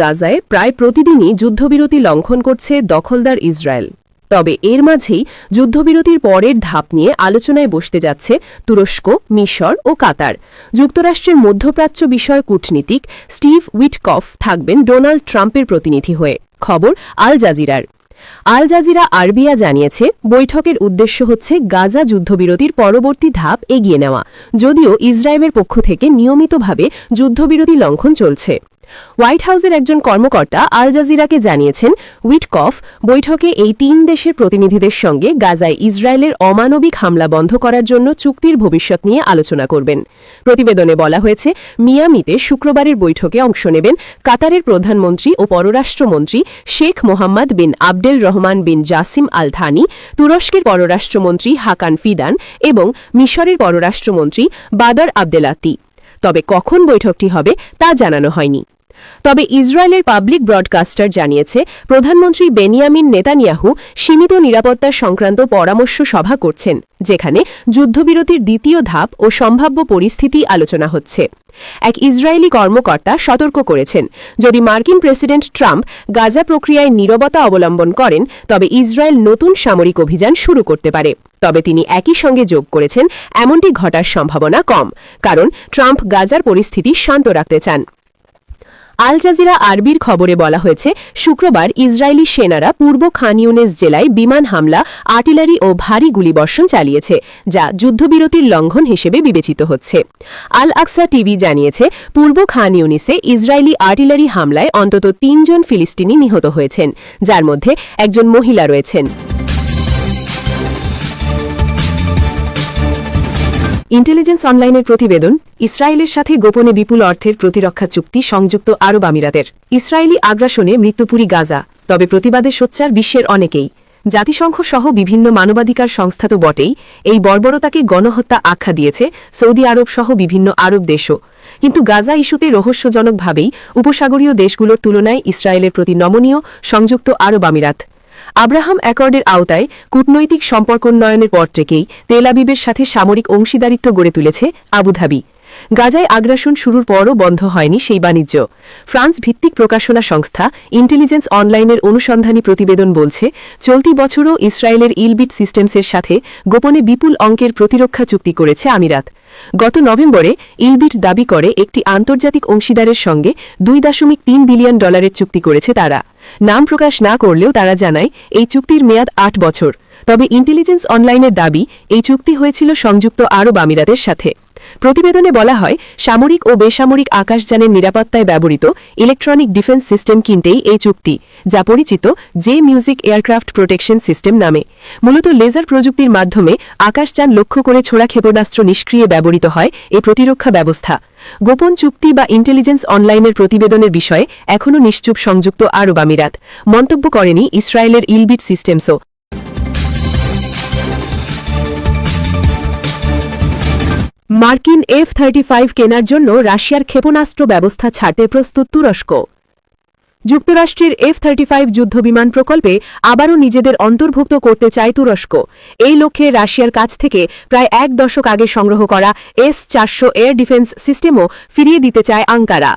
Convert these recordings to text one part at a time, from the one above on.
গাজায় প্রায় প্রতিদিনই যুদ্ধবিরতি লঙ্ঘন করছে দখলদার ইসরায়েল। তবে এর মাঝেই যুদ্ধবিরতির পরের ধাপ নিয়ে আলোচনায় বসতে যাচ্ছে তুরস্ক, মিশর ও কাতার। যুক্তরাষ্ট্রের মধ্যপ্রাচ্য বিষয় কূটনীতিক স্টিভ উইটকফ থাকবেন ডোনাল্ড ট্রাম্পের প্রতিনিধি হয়ে। খবর আল জাজিরার। আল জাজিরা আরবিয়া জানিয়েছে, বৈঠকের উদ্দেশ্য হচ্ছে গাজা যুদ্ধবিরতির পরবর্তী ধাপ এগিয়ে নেওয়া, যদিও ইসরায়েলের পক্ষ থেকে নিয়মিতভাবে যুদ্ধবিরতি লঙ্ঘন চলছে। হোয়াইট হাউসের একজন কর্মকর্তা আল জাজিরাকে জানিয়েছেন, উইটকফ বৈঠকে এই তিন দেশের প্রতিনিধিদের সঙ্গে গাজায় ইসরায়েলের অমানবিক হামলা বন্ধ করার জন্য চুক্তির ভবিষ্যৎ নিয়ে আলোচনা করবেন। প্রতিবেদনে বলা হয়েছে, মিয়ামিতে শুক্রবারের বৈঠকে অংশ নেবেন কাতারের প্রধানমন্ত্রী ও পররাষ্ট্রমন্ত্রী Sheikh Mohammed bin Abdel Rahman bin Jassim Al Thani, তুরস্কের পররাষ্ট্রমন্ত্রী হাকান ফিদান এবং মিশরের পররাষ্ট্রমন্ত্রী বাদার আবদেলাতি তবে কখন বৈঠকটি হবে তা জানানো হয়নি। তবে ইসরায়েলের পাবলিক ব্রডকাস্টার জানিয়েছে, প্রধানমন্ত্রী বেনিয়ামিন নেতানিয়াহু সীমিত নিরাপত্তা সংক্রান্ত পরামর্শ সভা করছেন, যেখানে যুদ্ধবিরতির দ্বিতীয় ধাপ ও সম্ভাব্য পরিস্থিতি আলোচনা হচ্ছে। এক ইসরায়েলি কর্মকর্তা সতর্ক করেছেন, যদি মার্কিন প্রেসিডেন্ট ট্রাম্প গাজা প্রক্রিয়ায় নীরবতা অবলম্বন করেন, তবে ইসরায়েল নতুন সামরিক অভিযান শুরু করতে পারে। তবে তিনি একই সঙ্গে যোগ করেছেন, এমনটি ঘটার সম্ভাবনা কম, কারণ ট্রাম্প গাজার পরিস্থিতি শান্ত রাখতে চান। আল জাজিরা আরবির খবরে বলা হয়েছে, শুক্রবার ইসরায়েলি সেনারা পূর্ব খান ইউনেস জেলায় বিমান হামলা, আর্টিলারি ও ভারী গুলিবর্ষণ চালিয়েছে, যা যুদ্ধবিরতির লঙ্ঘন হিসেবে বিবেচিত হচ্ছে। আল আকসা টিভি জানিয়েছে, পূর্ব খান ইউনিসে ইসরায়েলি আর্টিলারি হামলায় অন্তত তিনজন ফিলিস্তিনি নিহত হয়েছেন, যার মধ্যে একজন মহিলা রয়েছেন। ইন্টেলিজেন্স অনলাইনের প্রতিবেদন, ইসরায়েলের সাথে গোপনে বিপুল অর্থের প্রতিরক্ষা চুক্তি সংযুক্ত আরব আমিরাতের। ইসরায়েলি আগ্রাসনে মৃত্যুপুরী গাজা, তবে প্রতিবাদে সোচ্চার বিশ্বের অনেকেই। জাতিসংঘ সহ বিভিন্ন মানবাধিকার সংস্থা তো বটেই, এই বর্বরতাকে গণহত্যা আখ্যা দিয়েছে সৌদি আরব সহ বিভিন্ন আরব দেশও। কিন্তু গাজা ইস্যুতে রহস্যজনকভাবেই উপসাগরীয় দেশগুলোর তুলনায় ইসরায়েলের প্রতি নমনীয় সংযুক্ত আরব আমিরাত। আব্রাহাম অ্যাকর্ডের আওতায় কূটনৈতিক সম্পর্কোন্নয়নের পর থেকেই তেল আবিবের সাথে সামরিক অংশীদারিত্ব গড়ে তুলেছে আবুধাবি গাজায় আগ্রাসন শুরুর পরও বন্ধ হয়নি সেই বাণিজ্য। ফ্রান্স ভিত্তিক প্রকাশনা সংস্থা ইন্টেলিজেন্স অনলাইনের অনুসন্ধানী প্রতিবেদন বলছে, চলতি বছরও ইসরায়েলের ইলবিট সিস্টেমসের সাথে গোপনে বিপুল অঙ্কের প্রতিরক্ষা চুক্তি করেছে আমিরাত। গত নভেম্বরে ইলবিট দাবি করে একটি আন্তর্জাতিক অংশীদারের সঙ্গে দুই দশমিক তিন বিলিয়ন ডলারের চুক্তি করেছে তারা। নাম প্রকাশ না করলেও তারা জানায়, এই চুক্তির মেয়াদ আট বছর। তবে ইন্টেলিজেন্স অনলাইনের দাবি, এই চুক্তি হয়েছিল সংযুক্ত আরব আমিরাতের সাথে। প্রতিবেদনে বলা হয়, সামরিক ও বেসামরিক আকাশযানের নিরাপত্তায় ব্যবহৃত ইলেকট্রনিক ডিফেন্স সিস্টেম কিনতেই এই চুক্তি, যা পরিচিত J music aircraft protection system নামে। মূলত লেজার প্রযুক্তির মাধ্যমে আকাশযান লক্ষ্য করে ছোড়া ক্ষেপণাস্ত্র নিষ্ক্রিয়ে ব্যবহৃত হয় এই প্রতিরক্ষা ব্যবস্থা। গোপন চুক্তি বা ইন্টেলিজেন্স অনলাইনের প্রতিবেদনের বিষয়ে এখনও নিশ্চুপ সংযুক্ত আরব আমিরাত। মন্তব্য করেনি ইসরায়েলের ইলবিট সিস্টেমসও। মার্কিন এফ থার্টি ফাইভ কেনার জন্য রাশিয়ার ক্ষেপণাস্ত্র ব্যবস্থা ছাড়তে প্রস্তুত তুরস্ক। যুক্তরাষ্ট্রের এফ থার্টি ফাইভ যুদ্ধবিমান প্রকল্পে আবারও নিজেদের অন্তর্ভুক্ত করতে চায় তুরস্ক। এই লক্ষ্যে রাশিয়ার কাছ থেকে প্রায় এক দশক আগে সংগ্রহ করা এস চারশো এয়ার ডিফেন্স সিস্টেমও ফিরিয়ে দিতে চায় আঙ্কারা।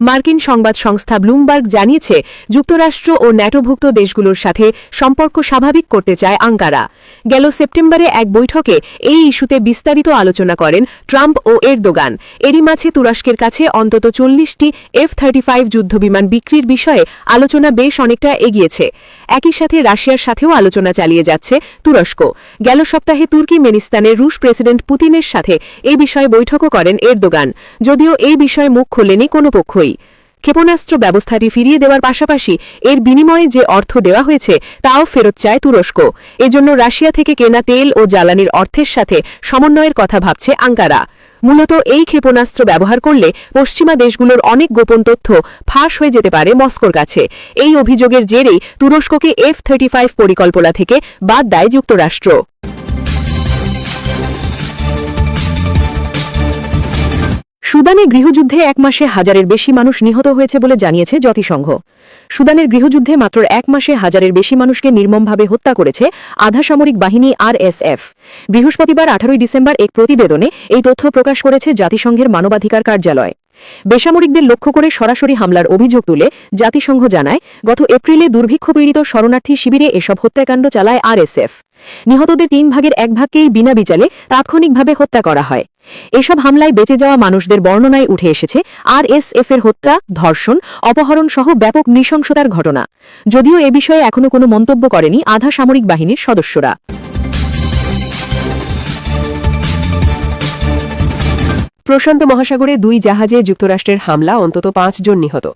মার্কিন সংবাদ সংস্থা ব্লুমবার্গ জানিয়েছে, যুক্তরাষ্ট্র ও ন্যাটোভুক্ত দেশগুলোর সাথে সম্পর্ক স্বাভাবিক করতে চায় আঙ্কারা গেল সেপ্টেম্বরে এক বৈঠকে এই ইস্যুতে বিস্তারিত আলোচনা করেন ট্রাম্প ও এরদোগান। এরই মাঝে তুরস্কের কাছে অন্তত চল্লিশটি এফ থার্টি ফাইভ যুদ্ধবিমান বিক্রির বিষয়ে আলোচনা বেশ অনেকটা এগিয়েছে। একই সাথে রাশিয়ার সাথেও আলোচনা চালিয়ে যাচ্ছে তুরস্ক। গেল সপ্তাহে তুর্কি মেনিস্তানের রুশ প্রেসিডেন্ট পুতিনের সাথে এ বিষয়ে বৈঠকও করেন এরদোগান। যদিও এই বিষয়ে মুখ খোলেনি কোনো পক্ষই। ক্ষেপণাস্ত্র ব্যবস্থাটি ফিরিয়ে দেওয়ার পাশাপাশি এর বিনিময়ে যে অর্থ দেওয়া হয়েছে, তাও ফেরত চায় তুরস্ক। এজন্য রাশিয়া থেকে কেনা তেল ও জ্বালানির অর্থের সাথে সমন্বয়ের কথা ভাবছে আঙ্কারা। মূলত এই ক্ষেপণাস্ত্র ব্যবহার করলে পশ্চিমা দেশগুলোর অনেক গোপন তথ্য ফাঁস হয়ে যেতে পারে মস্কোর কাছে। এই অভিযোগের জেরেই তুরস্ককে এফ থার্টি পরিকল্পনা থেকে বাদ দেয় যুক্তরাষ্ট্র। সুদানে গৃহযুদ্ধে এক মাসে হাজারের বেশি মানুষ নিহত হয়েছে বলে জানিয়েছে জাতিসংঘ। সুদানের গৃহযুদ্ধে মাত্র এক মাসে হাজারের বেশি মানুষকে নির্মমভাবে হত্যা করেছে আধা সামরিক বাহিনী আরএসএফ। বৃহস্পতিবার আঠারোই ডিসেম্বর এক প্রতিবেদনে এই তথ্য প্রকাশ করেছে জাতিসংঘের মানবাধিকার কার্যালয়। বেসামরিকদের লক্ষ্য করে সরাসরি হামলার অভিযোগ তুলে জাতিসংঘ জানায়, গত এপ্রিলে দুর্ভিক্ষপীড়িত শরণার্থী শিবিরে এসব হত্যাকাণ্ড চালায় আরএসএফ। নিহতদের তিন ভাগের এক ভাগকেই বিনা বিচালে তাৎক্ষণিকভাবে হত্যা করা হয়। এসব হামলায় বেঁচে যাওয়া মানুষদের বর্ণনায় উঠে এসেছে আরএসএফ এর হত্যা, ধর্ষণ অপহরণ সহ ব্যাপক নৃশংসতার ঘটনা। যদিও এ বিষয়ে এখনও কোনো মন্তব্য করেনি আধা সামরিক বাহিনীর সদস্যরা। প্রশান্ত মহাসাগরে দুই জাহাজে যুক্তরাষ্ট্রের হামলা, অন্তত পাঁচজন নিহত।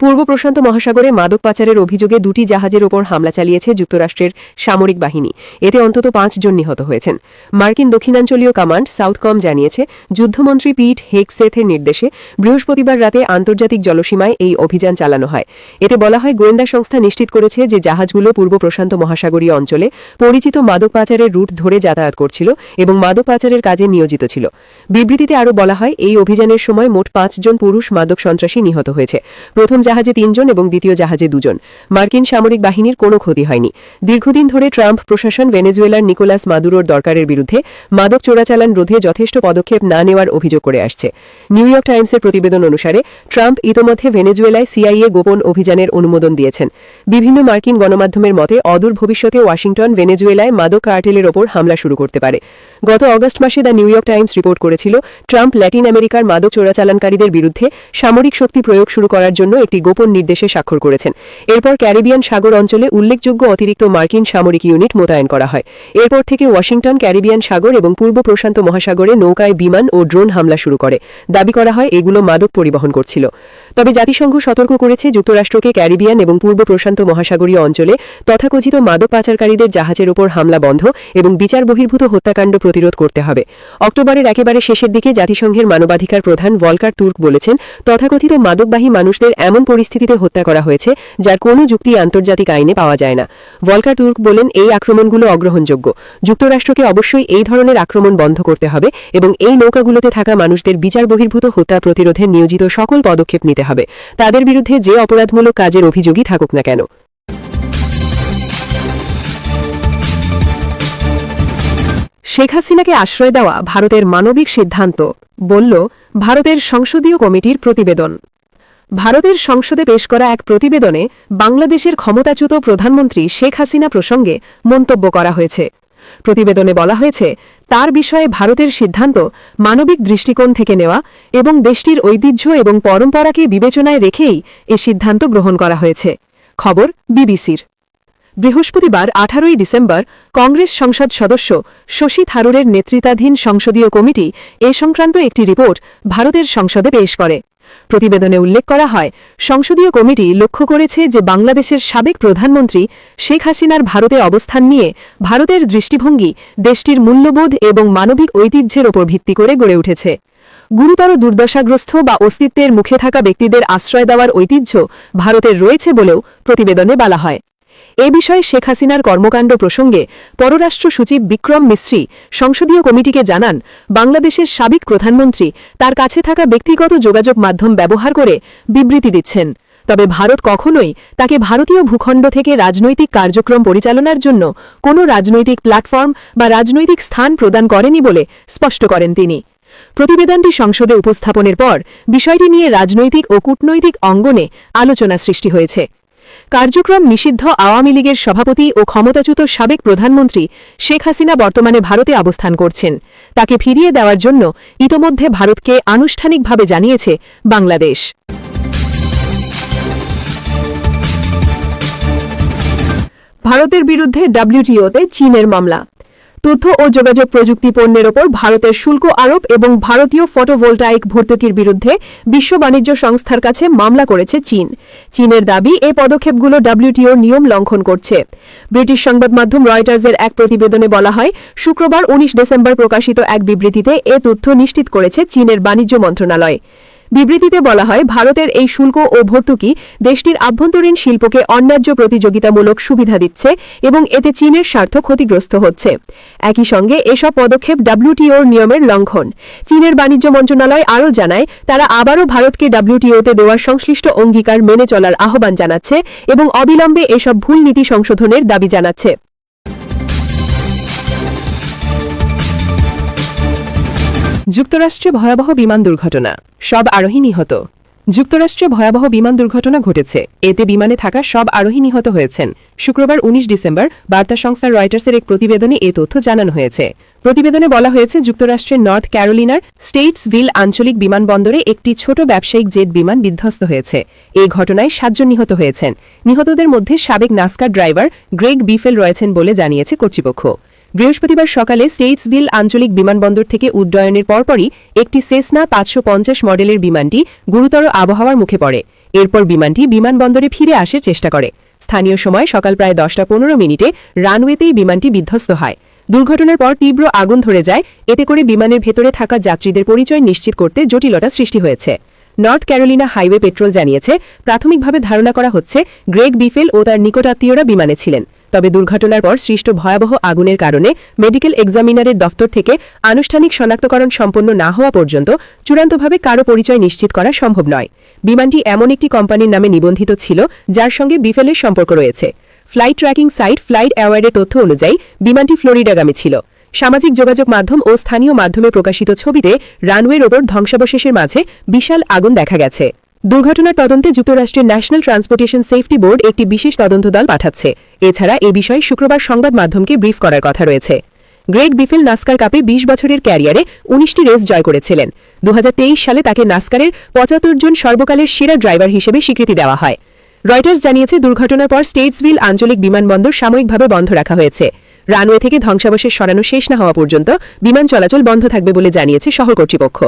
পূর্ব প্রশান্ত মহাসাগরে মাদক পাচারের অভিযোগে দুটি জাহাজের ওপর হামলা চালিয়েছে যুক্তরাষ্ট্রের সামরিক বাহিনী। এতে অন্তত পাঁচজন নিহত হয়েছেন। মার্কিন দক্ষিণাঞ্চলীয় কমান্ড সাউথকম জানিয়েছে, যুদ্ধমন্ত্রী পিট হেগসেথের নির্দেশে বৃহস্পতিবার রাতে আন্তর্জাতিক জলসীমায় এই অভিযান চালানো হয়। এতে বলা হয়, গোয়েন্দা সংস্থা নিশ্চিত করেছে যে জাহাজগুলো পূর্ব প্রশান্ত মহাসাগরীয় অঞ্চলে পরিচিত মাদক পাচারের রুট ধরে যাতায়াত করছিল এবং মাদক পাচারের কাজে নিয়োজিত ছিল। বিবৃতিতে আরও বলা হয়, এই অভিযানের সময় মোট পাঁচজন পুরুষ মাদক সন্ত্রাসী নিহত হয়েছে। প্রথম জাহাজে তিনজন এবং দ্বিতীয় জাহাজে দুজন। মার্কিন সামরিক বাহিনীর কোনো ক্ষতি হয়নি। দীর্ঘদিন ধরে ট্রাম্প প্রশাসন ভেনেজুয়েলার নিকোলাস মাদুরোর দরকারের বিরুদ্ধে মাদক চোরাচালান রোধে যথেষ্ট পদক্ষেপ না নেওয়ার অভিযোগ করে আসছে। নিউ ইয়র্ক টাইমসের প্রতিবেদন অনুসারে ট্রাম্প ইতোমধ্যে ভেনেজুয়েলায় সিআইএ গোপন অভিযানের অনুমোদন দিয়েছেন। বিভিন্ন মার্কিন গণমাধ্যমের মতে, অদূর ভবিষ্যতে ওয়াশিংটন, ভেনেজুয়েলায় মাদক কার্টেলের ওপর হামলা শুরু করতে পারে। গত অগস্ট মাসে the New York Times report করেছিল, ট্রাম্প ল্যাটিন আমেরিকার মাদক চোরাচালানকারীদের বিরুদ্ধে সামরিক শক্তি প্রয়োগ শুরু করার জন্য একটি গোপন নির্দেশে স্বাক্ষর করেছেন। এরপর ক্যারিবিয়ান সাগর অঞ্চলে উল্লেখযোগ্য অতিরিক্ত মার্কিন সামরিক ইউনিট মোতায়েন করা হয়। এরপর থেকে ওয়াশিংটন, ক্যারিবিয়ান সাগর এবং পূর্ব প্রশান্ত মহাসাগরে নৌকায় বিমান ও ড্রোন হামলা শুরু করে। দাবি করা হয়, এগুলো মাদক পরিবহন করছিল। তবে জাতিসংঘ সতর্ক করেছে, যুক্তরাষ্ট্রকে ক্যারিবিয়ান এবং পূর্ব প্রশান্ত মহাসাগরীয় অঞ্চলে তথাকথিত মাদক পাচারকারীদের জাহাজের ওপর হামলা বন্ধ এবং বিচার বহির্ভূত হত্যাকাণ্ড প্রতিরোধ করতে হবে। অক্টোবরের একেবারে শেষের দিকে জাতিসংঘের মানবাধিকার প্রধান ভলকার তুর্ক বলেছেন, তথাকথিত মাদকবাহী মানুষদের এমন পরিস্থিতিতে হত্যা করা হয়েছে, যার কোনো যুক্তি আন্তর্জাতিক আইনে পাওয়া যায় না। ভলকার তুর্ক বলেন, এই আক্রমণগুলো অগ্রহণযোগ্য। যুক্তরাষ্ট্রকে অবশ্যই এই ধরনের আক্রমণ বন্ধ করতে হবে এবং এই নৌকাগুলোতে থাকা মানুষদের বিচার বহির্ভূত হত্যা প্রতিরোধে নিয়োজিত সকল পদক্ষেপ নিতে হবে। তাদের বিরুদ্ধে যে অপরাধমূলক কাজের অভিযোগই থাকুক না কেন। শেখ হাসিনাকে আশ্রয় দেওয়া ভারতের মানবিক সিদ্ধান্ত, বলল, ভারতের সংসদীয় কমিটির প্রতিবেদন। ভারতের সংসদে পেশ করা এক প্রতিবেদনে বাংলাদেশের ক্ষমতাচ্যুত প্রধানমন্ত্রী শেখ হাসিনা প্রসঙ্গে মন্তব্য করা হয়েছে। প্রতিবেদনে বলা হয়েছে, তার বিষয়ে ভারতের সিদ্ধান্ত মানবিক দৃষ্টিকোণ থেকে নেওয়া এবং দেশটির ঐতিহ্য এবং পরম্পরাকে বিবেচনায় রেখেই এ সিদ্ধান্ত গ্রহণ করা হয়েছে। খবর, বিবিসির। বৃহস্পতিবার, আঠারোই ডিসেম্বর, কংগ্রেস সংসদ সদস্য শশী থারুরের নেতৃত্বাধীন সংসদীয় কমিটি এ সংক্রান্ত একটি রিপোর্ট ভারতের সংসদে পেশ করে। প্রতিবেদনে উল্লেখ করা হয়, সংসদীয় কমিটি লক্ষ্য করেছে যে বাংলাদেশের সাবেক প্রধানমন্ত্রী শেখ হাসিনার ভারতে অবস্থান নিয়ে ভারতের দৃষ্টিভঙ্গি, দেশটির মূল্যবোধ এবং মানবিক ঐতিহ্যের ওপর ভিত্তি করে গড়ে উঠেছে। গুরুতর দুর্দশাগ্রস্ত বা অস্তিত্বের মুখে থাকা ব্যক্তিদের আশ্রয় দেওয়ার ঐতিহ্য ভারতের রয়েছে বলেও প্রতিবেদনে বলা হয়। এ বিষয়ে শেখ হাসিনার কর্মকাণ্ড প্রসঙ্গে পররাষ্ট্র সচিব বিক্রম মিশ্রি সংসদীয় কমিটিকে জানান, বাংলাদেশের সাবেক প্রধানমন্ত্রী তার কাছে থাকা ব্যক্তিগত যোগাযোগ মাধ্যম ব্যবহার করে বিবৃতি দিচ্ছেন। তবে ভারত কখনোই তাকে ভারতীয় ভূখণ্ড থেকে রাজনৈতিক কার্যক্রম পরিচালনার জন্য কোনো রাজনৈতিক প্ল্যাটফর্ম বা রাজনৈতিক স্থান প্রদান করেনি বলে স্পষ্ট করেন তিনি। প্রতিবেদনটি সংসদে উপস্থাপনের পর বিষয়টি নিয়ে রাজনৈতিক ও কূটনৈতিক অঙ্গনে আলোচনা সৃষ্টি হয়েছে। কার্যক্রম নিষিদ্ধ আওয়ামী লীগের সভাপতি ও ক্ষমতাচ্যুত সাবেক প্রধানমন্ত্রী শেখ হাসিনা বর্তমানে ভারতে অবস্থান করছেন। তাকে ফিরিয়ে দেওয়ার জন্য ইতোমধ্যে ভারতকে আনুষ্ঠানিকভাবে জানিয়েছে বাংলাদেশ। ভারতের বিরুদ্ধে ডাব্লিউটিওতে চীনের মামলা। তথ্য ও যোগাযোগ প্রযুক্তি পণ্যের ওপর ভারতের শুল্ক আরোপ এবং ভারতীয় ফটোভোল্টাইক ভর্তুকির বিরুদ্ধে বিশ্ব বাণিজ্য সংস্থার কাছে মামলা করেছে চীন। চীনের দাবি, এ পদক্ষেপগুলো ডব্লিউটিওর নিয়ম লঙ্ঘন করছে। ব্রিটিশ সংবাদ মাধ্যম রয়টার্সের এক প্রতিবেদনে বলা হয়, শুক্রবার ১৯ ডিসেম্বর প্রকাশিত এক বিবৃতিতে এ তথ্য নিশ্চিত করেছে চীনের বাণিজ্য মন্ত্রণালয়। বিবৃতিতে বলা হয়, ভারতের এই শুল্ক ও ভর্তুকি দেশটির আভ্যন্তরীণ শিল্পকে অন্যায্য প্রতিযোগিতামূলক সুবিধা দিচ্ছে এবং এতে চীনের স্বার্থ ক্ষতিগ্রস্ত হচ্ছে। একই সঙ্গে এসব পদক্ষেপ ডব্লিউটিওর নিয়মের লঙ্ঘন। চীনের বাণিজ্য মন্ত্রণালয় আরও জানায়, তারা আবারও ভারতকে ডব্লিউটিওতে দেওয়ার সংশ্লিষ্ট অঙ্গীকার মেনে চলার আহ্বান জানাচ্ছে এবং অবিলম্বে এসব ভুল নীতি সংশোধনের দাবি জানাচ্ছে। যুক্তরাষ্ট্রে ভয়াবহ বিমান দুর্ঘটনা। সব আরোহী নিহত। যুক্তরাষ্ট্রে ভয়াবহ বিমান দুর্ঘটনা ঘটেছে। এতে বিমানে থাকা সব আরোহী নিহত হয়েছেন। শুক্রবার ১৯ ডিসেম্বর বার্তা সংস্থা রয়টার্সের এক প্রতিবেদনে এ তথ্য জানানো হয়েছে। প্রতিবেদনে বলা হয়েছে, যুক্তরাষ্ট্রের নর্থ ক্যারোলিনার স্টেটসভিল আঞ্চলিক বিমানবন্দরে একটি ছোট ব্যবসায়িক জেট বিমান বিধ্বস্ত হয়েছে। এই ঘটনায় সাতজন নিহত হয়েছেন। নিহতদের মধ্যে সাবেক নাস্কার ড্রাইভার গ্রেগ বিফেল রয়েছেন বলে জানিয়েছে কর্তৃপক্ষ। বৃহস্পতিবার সকালে স্টেটসভিল আঞ্চলিক বিমানবন্দর থেকে উড্ডয়নের পরপরই একটি সেসনা পাঁচশো পঞ্চাশ মডেলের বিমানটি গুরুতর আবহাওয়ার মুখে পড়ে। এরপর বিমানটি বিমানবন্দরে ফিরে আসার চেষ্টা করে। স্থানীয় সময় সকাল প্রায় দশটা পনেরো মিনিটে রানওয়েতেই বিমানটি বিধ্বস্ত হয়। দুর্ঘটনার পর তীব্র আগুন ধরে যায়। এতে করে বিমানের ভেতরে থাকা যাত্রীদের পরিচয় নিশ্চিত করতে জটিলতা সৃষ্টি হয়েছে। নর্থ ক্যারোলিনা হাইওয়ে পেট্রোল জানিয়েছে, প্রাথমিকভাবে ধারণা করা হচ্ছে, গ্রেগ বিফেল ও তার নিকটাত্মীয়রা বিমানে ছিলেন। তবে দুর্ঘটনার পর সৃষ্ট ভয়াবহ আগুনের কারণে মেডিকেল এক্সামিনারের দফতর থেকে আনুষ্ঠানিক শনাক্তকরণ সম্পন্ন না হওয়া পর্যন্ত চূড়ান্তভাবে কারও পরিচয় নিশ্চিত করা সম্ভব নয়। বিমানটি এমন একটি কোম্পানির নামে নিবন্ধিত ছিল, যার সঙ্গে বিফেলের সম্পর্ক রয়েছে। ফ্লাইট ট্র্যাকিং সাইট ফ্লাইট অ্যাওয়ার্ডের তথ্য অনুযায়ী বিমানটি ফ্লোরিডাগামী ছিল। সামাজিক যোগাযোগ মাধ্যম ও স্থানীয় মাধ্যমে প্রকাশিত ছবিতে রানওয়ের ওপর ধ্বংসাবশেষের মাঝে বিশাল আগুন দেখা গেছে। দুর্ঘটনার তদন্তে যুক্তরাষ্ট্রের ন্যাশনাল ট্রান্সপোর্টেশন সেফটি বোর্ড একটি বিশেষ তদন্ত দল পাঠাচ্ছে। এছাড়া এ বিষয়ে শুক্রবার সংবাদ মাধ্যমকে ব্রিফ করার কথা রয়েছে। গ্রেগ বিফেল নাস্কার কাপে ২০ বছরের ক্যারিয়ারে উনিশটি রেস জয় করেছিলেন। দু হাজার তেইশ সালে তাকে নাস্কারের পঁচাত্তর জন সর্বকালের সেরা ড্রাইভার হিসেবে স্বীকৃতি দেওয়া হয়। রয়টার্স জানিয়েছে, দুর্ঘটনার পর স্টেটসভিল আঞ্চলিক বিমানবন্দর সাময়িকভাবে বন্ধ রাখা হয়েছে। রানওয়ে থেকে ধ্বংসাবশেষ সরানো শেষ না হওয়া পর্যন্ত বিমান চলাচল বন্ধ থাকবে বলে জানিয়েছে শহর কর্তৃপক্ষ।